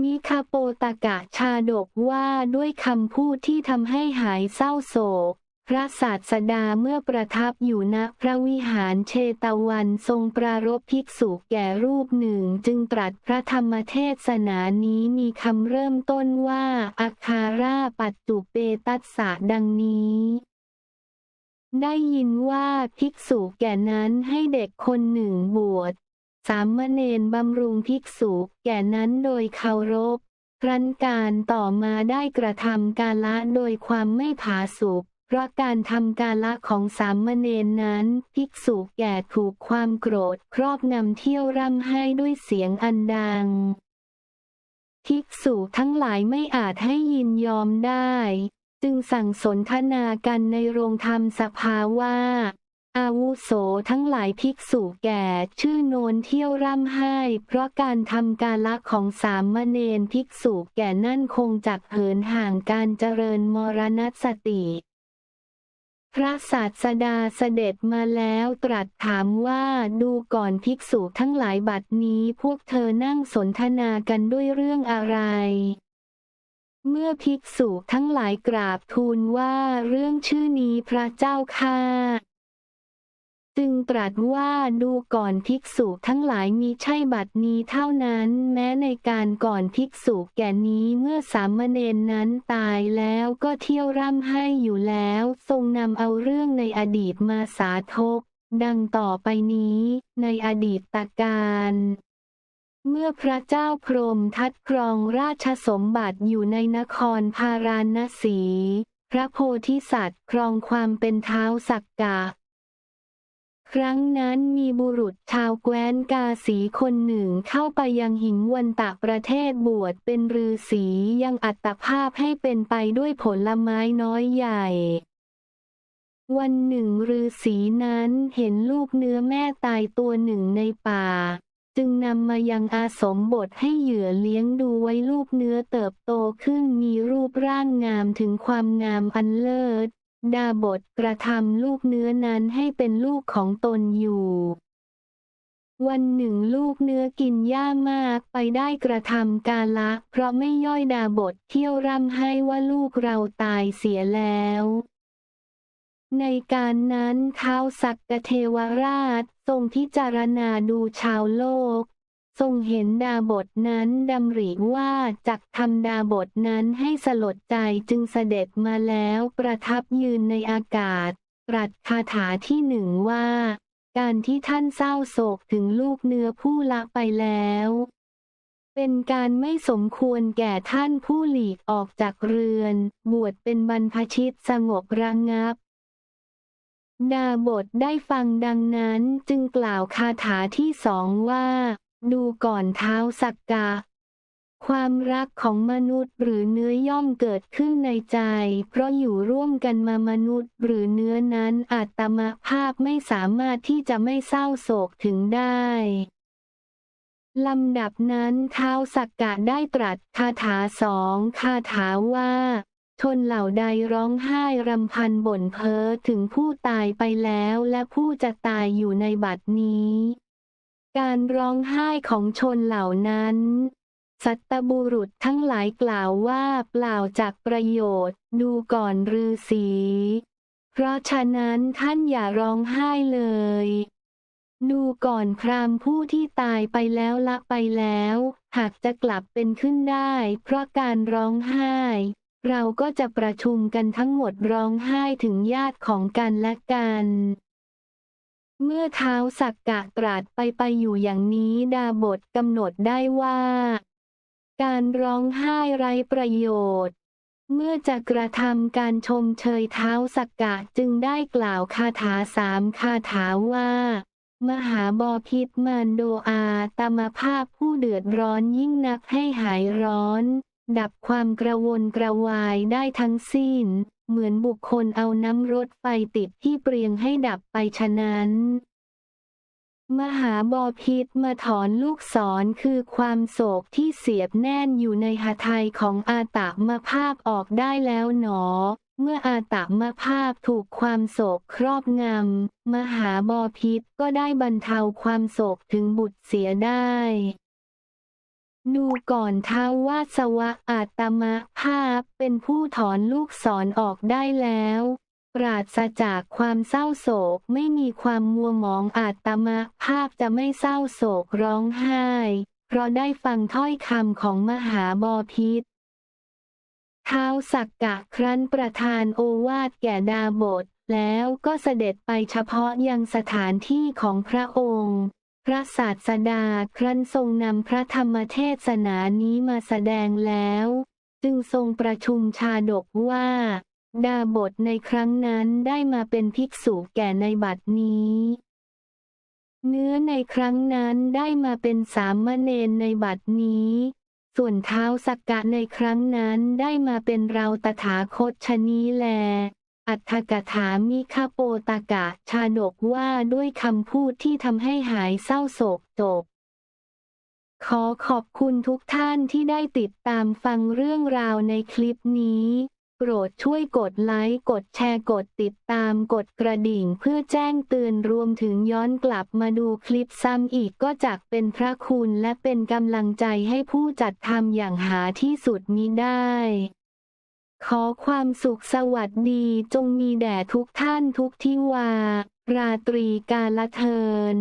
มิคาโปตากะชาดกว่าด้วยคำพูดที่ทำให้หายเศร้าโศก พระศาสดาเมื่อประทับอยู่ณพระวิหารเชตวันทรงปรารภภิกษุแก่รูปหนึ่งจึงตรัสพระธรรมเทศนานี้มีคำเริ่มต้นว่าอาคาราปัจจุเปตัสสะดังนี้ได้ยินว่าภิกษุแก่นั้นให้เด็กคนหนึ่งบวช สามเณรบำรุงภิกษุแก่นั้นโดยเคารพครั้นการต่อมาได้กระทำกาละโดยความไม่ผาสุกเพราะการทำกาละของสามเณรนั้น ภิกษุแก่ถูกความโกรธครอบงำเที่ยวร่ำให้ด้วยเสียงอันดัง ภิกษุทั้งหลายไม่อาจให้ยินยอมได้ จึงสั่งสนทนากันในโรงธรรมสภาว่า อาวุโสทั้งหลายภิกษุแก่ชื่อโนนเที่ยวร่ำไห้ เพราะการทำกาละของสามเณรภิกษุแก่นั่นคงจักเหินห่างการเจริญมรณสติ พระศาสดาเสด็จมาแล้วตรัสถามว่าดูก่อนภิกษุทั้งหลายบัดนี้พวกเธอนั่งสนทนากันด้วยเรื่องอะไรเมื่อภิกษุทั้งหลายกราบทูลว่าเรื่องชื่อนี้พระเจ้าค่า จึงตรัสว่าดูก่อนภิกษุทั้งหลายมีใช่บัดนี้เท่านั้น แม้ในการก่อนภิกษุแก่นี้เมื่อสามเณรนั้นตายแล้วก็เที่ยวร่ำให้อยู่แล้ว ทรงนำเอาเรื่องในอดีตมาสาธก ดังต่อไปนี้ ในอดีตตการเมื่อพระเจ้าพรหมทัดครองราชสมบัติอยู่ในนครพาราณสี พระโพธิสัตว์ครองความเป็นเท้าสักกะ ครั้งนั้นมีบุรุษชาวแคว้นกาสีคนหนึ่งเข้าไปยังหิงวันตะประเทศบวชเป็นฤาษียังอัตภาพให้เป็นไปด้วยผลไม้น้อยใหญ่ วันหนึ่งฤาษีนั้นเห็นลูกเนื้อแม่ตายตัวหนึ่งในป่า จึงนำมายังอาสมบทให้เหยื่อเลี้ยงดูไว้ลูกเนื้อเติบโตขึ้นมีรูปร่างงามถึงความงามอันเลิศ ดาบทกระทำลูกเนื้อนั้นให้เป็นลูกของตนอยู่ วันหนึ่งลูกเนื้อกินหญ้ามากไปได้กระทำกาละ เพราะไม่ย่อยดาบทเที่ยวร่ำให้ว่าลูกเราตายเสียแล้ว ในการนั้นท้าวสักกเทวราชทรงพิจารณาดูชาวโลก ทรงเห็นดาบทนั้นดำริว่าจักทำดาบทนั้นให้สลดใจจึงเสด็จมาแล้วประทับยืนในอากาศตรัสคาถาที่หนึ่งว่า การที่ท่านเศร้าโศกถึงลูกเนื้อผู้ละไปแล้ว เป็นการไม่สมควรแก่ท่านผู้หลีกออกจากเรือน บวชเป็นบรรพชิตสงบระงับดาบทได้ฟังดังนั้นจึงกล่าวคาถาที่สองว่า ดูก่อนเท้าสักกะความรักของมนุษย์หรือเนื้อย่อมเกิดขึ้นในใจ เพราะอยู่ร่วมกันมามนุษย์ หรือเนื้อนั้นอาตมาภาพไม่สามารถที่จะไม่เศร้าโศกถึงได้ลำดับนั้นเท้าสักกะได้ตรัสคาถาสองคาถาว่า ชนเหล่าใดร้องไห้รำพันบ่นเพ้อถึงผู้ตายไปแล้วและผู้จะตายอยู่ในบัดนี้ การร้องไห้ของชนเหล่านั้นสัตบุรุษทั้งหลายกล่าวว่าเปล่าจากประโยชน์ ดูก่อนฤาษี เพราะฉะนั้นท่านอย่าร้องไห้เลย ดูก่อนพรามผู้ที่ตายไปแล้วละไปแล้ว หากจะกลับเป็นขึ้นได้ เพราะการร้องไห้ เราก็จะประชุมกันทั้งหมดร้องไห้ถึงญาติของกันและกัน เมื่อเท้าสักกะตรัสไปไปอยู่อย่างนี้ดาบทกำหนดได้ว่า การร้องไห้ไร้ประโยชน์ เมื่อจะกระทำการชมเชยเท้าสักกะจึงได้กล่าวคาถาสามคาถาว่า มหาบอพิษมานโดอาตมภาพผู้เดือดร้อนยิ่งนักให้หายร้อน ดับความกระวนกระวายได้ทั้งสิ้น เหมือนบุคคลเอาน้ำรถไฟติดที่เปรียงให้ดับไปฉะนั้น มหาบอพิษมาถอนลูกศรคือความโศกที่เสียบแน่นอยู่ในหทัยของอาตมาภาพออกได้แล้วหนอ เมื่ออาตมาภาพถูกความโศกครอบงำ มหาบอพิษก็ได้บรรเทาความโศกถึงบุตรเสียได้ ดูก่อนท้าววาสวะอาตมะภาพเป็นผู้ถอนลูกศรอออกได้แล้วปราศจากความเศร้าโศกไม่มีความมัวหมองอาตมะภาพจะไม่เศร้าโศกร้องไห้ เพราะได้ฟังถ้อยคำของมหาบอพิษท้าวสักกะครั้นประทานโอวาทแก่ดาบท แล้วก็เสด็จไปเฉพาะยังสถานที่ของพระองค์ พระศาสดาครั้นทรงนำพระธรรมเทศนานี้มาแสดงแล้ว จึงทรงประชุมชาดกว่า ดาบทในครั้งนั้นได้มาเป็นภิกษุแก่ในบัดนี้ เนื้อในครั้งนั้นได้มาเป็นสามเณรในบัดนี้ ส่วนเท้าสักกะในครั้งนั้นได้มาเป็นเราตถาคตชนี้แล อัฏฐกถามิคาโปตากะชาดกว่าด้วยคำพูดที่ทำให้หายเศร้าโศกจบ ขอขอบคุณทุกท่านที่ได้ติดตามฟังเรื่องราวในคลิปนี้ โปรดช่วยกดไลค์ กดแชร์ กดติดตาม กดกระดิ่งเพื่อแจ้งเตือนรวมถึงย้อนกลับมาดูคลิปซ้ำอีกก็จักเป็นพระคุณและเป็นกำลังใจให้ผู้จัดทำอย่างหาที่สุดมิได้ ขอความสุขสวัสดีจงมีแด่ทุกท่านทุกที่วา ราตรีกาลเทิน